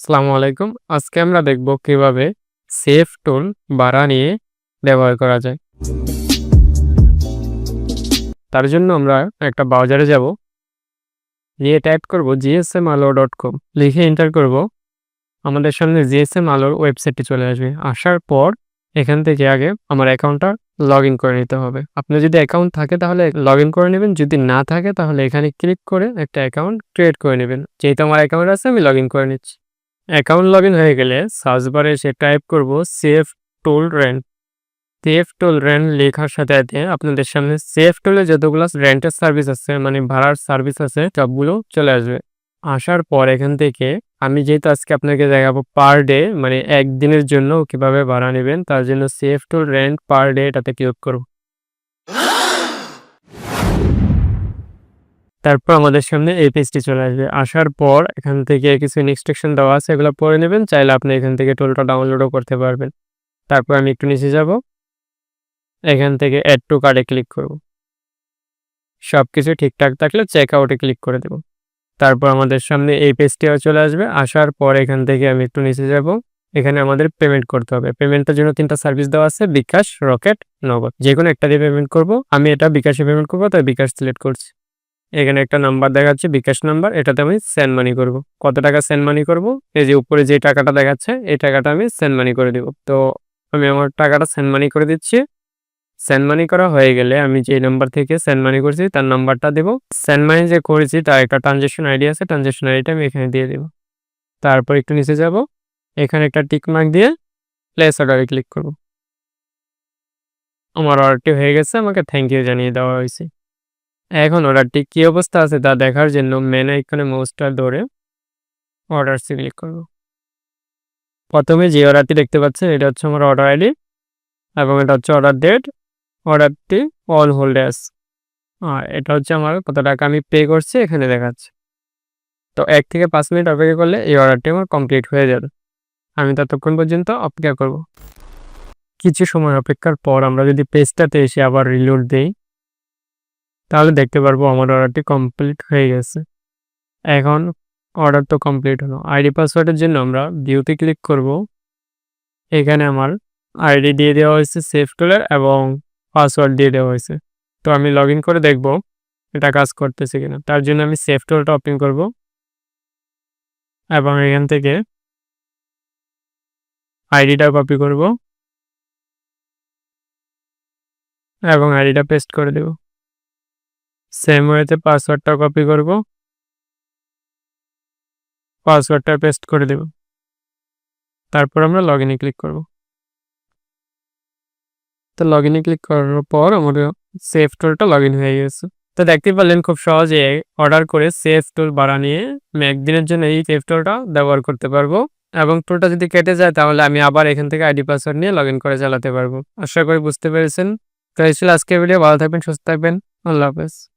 আসসালামু আলাইকুম। আজকে আমরা দেখব কীভাবে সেফ টুল বাড়া নিয়ে ব্যবহার করা যায়। তার জন্য আমরা একটা ব্রাউজারে যাব। নিয়ে টাইপ করব জিএসএম আলো ডট কম লিখে এন্টার করব। আমাদের সামনে জিএসএম আলোর ওয়েবসাইটটি চলে আসবে। আসার পর এখান থেকে আগে আমার অ্যাকাউন্টটা লগ ইন করে নিতে হবে। আপনার যদি অ্যাকাউন্ট থাকে তাহলে লগ ইন করে নেবেন। যদি না থাকে তাহলে এখানে ক্লিক করে একটা অ্যাকাউন্ট ক্রিয়েট করে নেবেন। যেহেতু আমার অ্যাকাউন্ট আছে, আমি লগ ইন করে নিচ্ছি। অ্যাকাউন্ট লগ হয়ে গেলে সার্চ বারে এসে টাইপ করব safe toll rent safe toll rent লেখার সাথে সাথে আপনাদের সামনে সেফ টোলে যতগুলো রেন্টের সার্ভিস আছে মানে ভাড়ার সার্ভিস আছে, সবগুলো চলে আসবে। আসার পর এখান থেকে আমি যেহেতু আজকে আপনাকে দেখাবো পার ডে মানে একদিনের জন্য কীভাবে ভাড়া নেবেন, তার জন্য safe toll rent per day এটাতে ক্লিক করব। তারপর আমাদের সামনে এই পেজটি চলে আসবে। আসার পর এখান থেকে কিছু ইনস্ট্রাকশন দেওয়া আছে, এগুলো পড়ে নেবেন, চাইলে আপনি এখান থেকে টোলটা ডাউনলোডও করতে পারবেন। তারপর আমি একটু নিচে যাব। এখান থেকে অ্যাড টু কার্ডে ক্লিক করব। সব কিছু ঠিকঠাক থাকলে চেক আউটে ক্লিক করে দেব। তারপর আমাদের সামনে এই পেজটিও চলে আসবে। আসার পর এখান থেকে আমি একটু নিচে যাব। এখানে আমাদের পেমেন্ট করতে হবে। পেমেন্টের জন্য তিনটা সার্ভিস দেওয়া আছে, বিকাশ রকেট নগদ। যে কোনো একটা দিয়ে পেমেন্ট করব। আমি এটা বিকাশে পেমেন্ট করব, তাই বিকাশ সিলেক্ট করছি। এখানে একটা নাম্বার দেখাচ্ছে, বিকাশ নাম্বার, এটাতে আমি সেন্ড মানি করব। কত টাকা সেন্ড মানি করব? এই যে উপরে যে টাকাটা দেখাচ্ছে, এই টাকাটা আমি সেন্ড মানি করে দিব। তো আমি আমার টাকাটা সেন্ড মানি করে দিচ্ছি। সেন্ড মানি করা হয়ে গেলে আমি যে নাম্বার থেকে সেন্ড মানি করছি, তার নাম্বারটা দেব। সেন্ড মানি যে করেছি, তার একটা ট্রানজেকশন আইডি আছে ট্রানজেকশন আইডিটা আমি এখানে দিয়ে দেব। তারপর একটু নিচে যাব। এখানে একটা টিক মার্ক দিয়ে প্লেস অর্ডারে ক্লিক করব। আমার অর্ডারটি হয়ে গেছে, আমাকে থ্যাংক ইউ জানিয়ে দেওয়া হয়েছে। এখন অর্ডারটি কী অবস্থা আছে তা দেখার জন্য মেন আইকনে মাউসটা ধরে অর্ডার ক্লিক করব। প্রথমে যে অর্ডারটি দেখতে পাচ্ছেন, এটা হচ্ছে আমার অর্ডার আইডি এবং এটা হচ্ছে অর্ডার ডেট অর্ডারটি অল হোল্ডে আছে আর এটা হচ্ছে আমার কত টাকা আমি পে করছি এখানে দেখাচ্ছে। তো এক থেকে পাঁচ মিনিট অপেক্ষা করলে এই অর্ডারটি আমার কমপ্লিট হয়ে যাবে। আমি ততক্ষণ পর্যন্ত অপেক্ষা করব। কিছু সময় অপেক্ষার পর আমরা যদি পেজটাতে এসে আবার রিলোড দিই তাহলে দেখতে পারব আমার অর্ডারটি কমপ্লিট হয়ে গেছে। এখন অর্ডার তো কমপ্লিট হলো। আইডি পাসওয়ার্ডের জন্য আমরা ভিউতে ক্লিক করব। এখানে আমার আইডি দিয়ে দেওয়া হয়েছে সেফ টুলের এবং পাসওয়ার্ড দিয়ে দেওয়া হয়েছে। তো আমি লগ করে দেখব এটা কাজ করতেছে কিনা। তার জন্য আমি সেফ টুলটা ওপেন করব। এবং এখান থেকে আইডিটা কপি করব। এবং আইডিটা পেস্ট করে দেব। সেম ওয়েতে পাসওয়ার্ডটা কপি করব। পাসওয়ার্ডটা পেস্ট করে দেব। তারপর আমরা লগ ইনে ক্লিক করব। তো লগ ইনে ক্লিক করার পর আমাদের সেফ টুলটা লগ ইন হয়ে গেছে। তো দেখতে পারলেন খুব সহজে অর্ডার করে সেফ টুল বাড়া নিয়ে আমি একদিনের জন্য এই সেফ টুলটা ব্যবহার করতে পারব। এবং টুলটা যদি কেটে যায় তাহলে আমি আবার এখান থেকে আইডি পাসওয়ার্ড নিয়ে লগ ইন করে চালাতে পারব। আশা করি বুঝতে পেরেছেন। তো এই ছিল আজকের ভিডিও ভালো থাকবেন, সুস্থ থাকবেন। আল্লাহ হাফেজ।